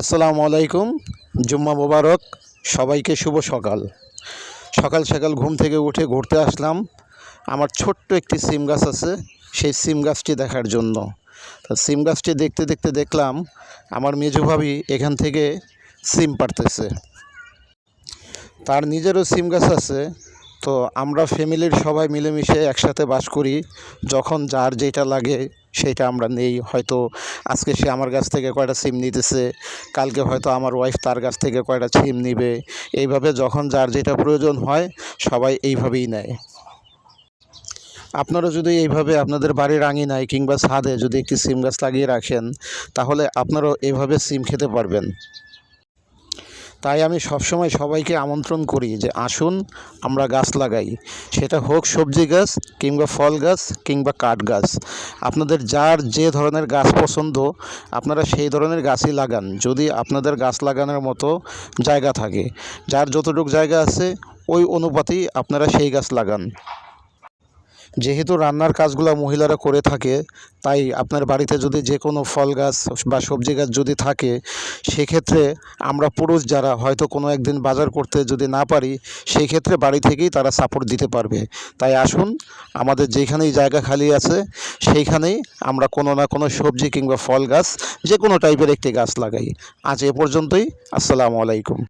আসসালামু আলাইকুম, জুম্মা মোবারক, সবাইকে শুভ সকাল। সকাল সকাল ঘুম থেকে উঠে ঘুরতে আসলাম। আমার ছোট্ট একটি সিম গাছ আছে, সেই সিম গাছটি দেখার জন্য। তা সিম গাছটি দেখতে দেখতে দেখলাম, আমার মেজো ভাবি এখান থেকে সিম পারতেছে তার নিজেরও সিম গাছ আছে, তো আমরা ফ্যামিলির সবাই মিলেমিশে একসাথে বাস করি, যখন যার যেটা লাগে সেটা আমরা নেই। হয়তো আজকে সে আমার কাছ থেকে কয়টা সিম নিতেছে, কালকে হয়তো আমার ওয়াইফ তার কাছ থেকে কয়টা সিম নিবে। এইভাবে যখন যার যেটা প্রয়োজন হয়, সবাই এইভাবেই নেয়। আপনারা যদি এইভাবে আপনাদের বাড়ির আঙিনায় কিংবা ছাদে যদি একটি সিম গাছ লাগিয়ে রাখেন, তাহলে আপনারাও এভাবে সিম খেতে পারবেন। তাই আমি সবসময় সবাইকে আমন্ত্রণ করি যে আসুন, আমরা গাছ লাগাই। সেটা হোক সবজি গাছ, কিংবা ফল গাছ, কিংবা কাঠ গাছ। আপনাদের যার যে ধরনের গাছ পছন্দ, আপনারা সেই ধরনের গাছই লাগান, যদি আপনাদের গাছ লাগানোর মতো জায়গা থাকে। যার যতটুকু জায়গা আছে, ওই অনুপাতেই আপনারা সেই গাছ লাগান। যেহেতু রান্নার কাজগুলো মহিলারা করে থাকে, তাই আপনার বাড়িতে যদি যে কোনো ফল গাছ বা সবজি গাছ যদি থাকে, সেক্ষেত্রে আমরা পুরুষ যারা হয়তো কোনো একদিন বাজার করতে যদি না পারি সেই ক্ষেত্রে বাড়ি থেকেই তারা সাপোর্ট দিতে পারবে। তাই আসুন, আমাদের যেখানেই জায়গা খালি আছে, সেইখানেই আমরা কোনো না কোনো সবজি কিংবা ফল গাছ যে কোনো টাইপের একটি গাছ লাগাই। আজ এ পর্যন্তই, আসসালামু আলাইকুম।